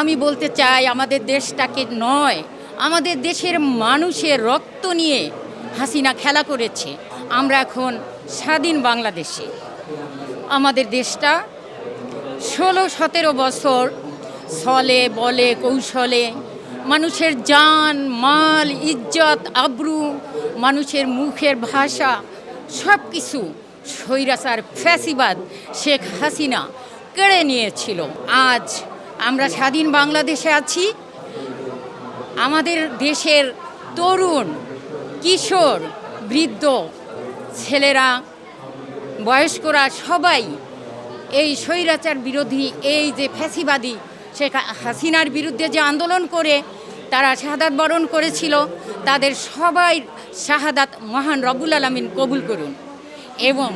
আমি বলতে চাই, আমাদের দেশটাকে নয়, আমাদের দেশের মানুষের রক্ত নিয়ে হাসিনা খেলা করেছে। আমরা এখন স্বাধীন বাংলাদেশে। আমাদের দেশটা ষোলো, সতেরো বছর ছলে, বলে, কৌশলে মানুষের জান, মাল, ইজ্জত, আব্রু, মানুষের মুখের ভাষা সব কিছু স্বৈরাচার, ফ্যাসিবাদ শেখ হাসিনা কেড়ে নিয়েছিল। আজ আমরা স্বাধীন বাংলাদেশে আছি। আমাদের দেশের তরুণ, কিশোর, বৃদ্ধ ছেলেরা, বয়স্করা সবাই এই স্বৈরাচার বিরোধী, এই যে ফ্যাসিবাদী, শেখ হাসিনার বিরুদ্ধে যে আন্দোলন করে, তারা শাহাদাত বরণ করেছিল। তাদের সবাই শাহাদাত মহান রবুল আলমিন কবুল করুন। এবং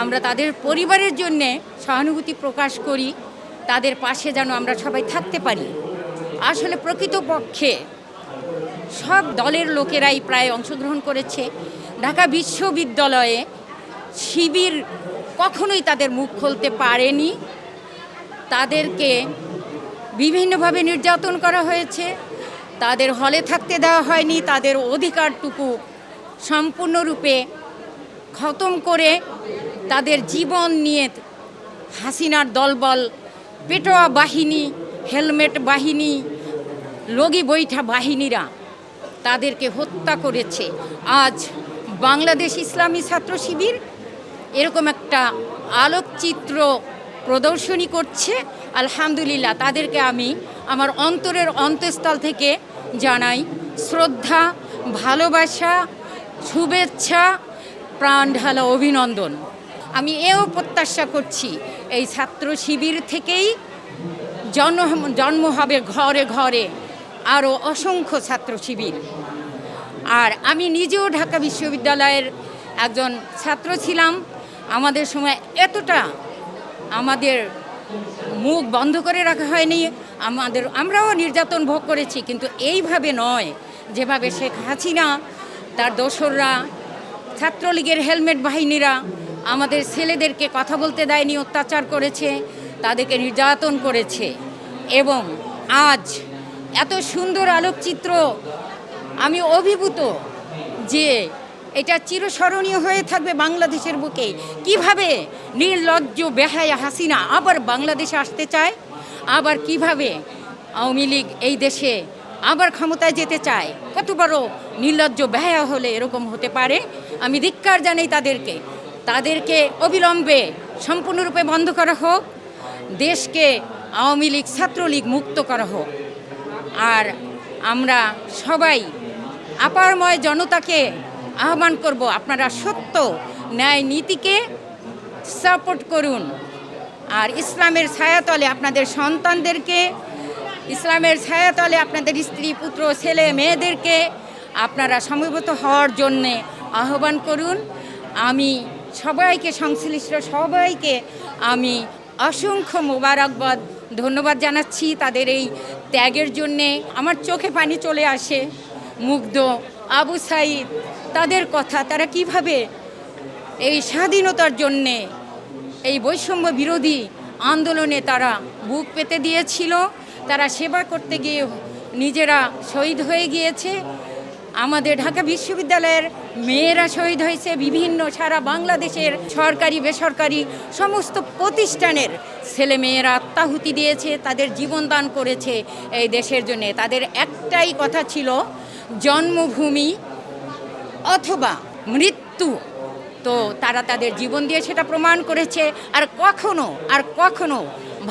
আমরা তাদের পরিবারের জন্যে সহানুভূতি প্রকাশ করি। তাদের পাশে যেন আমরা সবাই থাকতে পারি। আসলে প্রকৃতপক্ষে সব দলের লোকেরাই প্রায় অংশগ্রহণ করেছে। ঢাকা বিশ্ববিদ্যালয়ে শিবির কখনোই তাদের মুখ খুলতে পারেনি। তাদেরকে বিভিন্নভাবে নির্যাতন করা হয়েছে। তাদের হলে থাকতে দেওয়া হয়নি। তাদের অধিকারটুকু সম্পূর্ণরূপে খতম করে তাদের জীবন নিয়ে হাসিনার দলবল পেটোয়া বাহিনী, হেলমেট বাহিনী, লগি বৈঠা বাহিনীরা তাদেরকে হত্যা করেছে। আজ বাংলাদেশ ইসলামী ছাত্র শিবির এরকম একটা আলোকচিত্র প্রদর্শনী করছে। আলহামদুলিল্লাহ, তাদেরকে আমি আমার অন্তরের অন্তঃস্থল থেকে জানাই। শ্রদ্ধা, ভালোবাসা, শুভেচ্ছা প্রাণ ঢালা অভিনন্দন। আমি এও প্রত্যাশা করছি এই ছাত্র শিবির থেকেই জন্ম জন্ম হবে ঘরে ঘরে আরও অসংখ্য ছাত্র শিবির। আর আমি নিজেও ঢাকা বিশ্ববিদ্যালয়ের একজন ছাত্র ছিলাম। আমাদের সময় এতটা আমাদের মুখ বন্ধ করে রাখা হয়নি। আমাদের, আমরাও নির্যাতন ভোগ করেছি, কিন্তু এইভাবে নয়, যেভাবে শেখ হাসিনা, তার দোসররা, ছাত্রলীগের হেলমেট বাহিনীরা আমাদের ছেলেদেরকে কথা বলতে দেয়নি, অত্যাচার করেছে, তাদেরকে নির্যাতন করেছে। এবং আজ এত সুন্দর আলোকচিত্র আমি অভিভূত যে এটা চিরস্মরণীয় হয়ে থাকবে বাংলাদেশের বুকে। কীভাবে নির্লজ্জ বেহায়া হাসিনা আবার বাংলাদেশে আসতে চায়, আবার কীভাবে আওয়ামী লীগ এই দেশে আবার ক্ষমতায় যেতে চায়, কত বড় নির্লজ্জ বেহায়া হলে এরকম হতে পারে? আমি ধিক্কার জানাই তাদেরকে। তাদেরকে অবিলম্বে সম্পূর্ণরূপে বন্ধ করা হোক, দেশকে আওয়ামী লীগ, ছাত্রলীগ মুক্ত করা হোক। আর আমরা সবাই আপারময় জনতাকে আহ্বান করব, আপনারা সত্য ন্যায় নীতিকে সাপোর্ট করুন। আর ইসলামের ছায়াতলে আপনাদের সন্তানদেরকে, ইসলামের ছায়াতলে আপনাদের স্ত্রী, পুত্র, ছেলে, মেয়েদেরকে আপনারা সমবেত হওয়ার জন্যে আহ্বান করুন। আমি সবাইকে, সংশ্লিষ্ট সবাইকে আমি অসংখ্য মোবারকবাদ, ধন্যবাদ জানাচ্ছি। তাদের এই ত্যাগের জন্যে আমার চোখে পানি চলে আসে। মুগ্ধ আবু সাইদ, তাদের কথা, তারা কীভাবে এই স্বাধীনতার জন্যে, এই বৈষম্য বিরোধী আন্দোলনে তারা বুক পেতে দিয়েছিল, তারা সেবা করতে গিয়ে নিজেরা শহীদ হয়ে গিয়েছে। আমাদের ঢাকা বিশ্ববিদ্যালয়ের মেয়েরা শহীদ হয়েছে বিভিন্ন সারা বাংলাদেশের সরকারি, বেসরকারি সমস্ত প্রতিষ্ঠানের ছেলে মেয়েরা আত্মাহুতি দিয়েছে, তাদের জীবন দান করেছে এই দেশের জন্য। তাদের একটাই কথা ছিল, জন্মভূমি অথবা মৃত্যু। তো তারা তাদের জীবন দিয়ে সেটা প্রমাণ করেছে, আর কখনো আর কখনো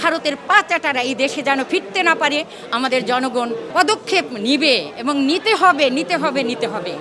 ভারতের পাচাটারা এই দেশে যেন ফিরতে না পারে, আমাদের জনগণ পদক্ষেপ নিবে এবং নিতে হবে নিতে হবে নিতে হবে।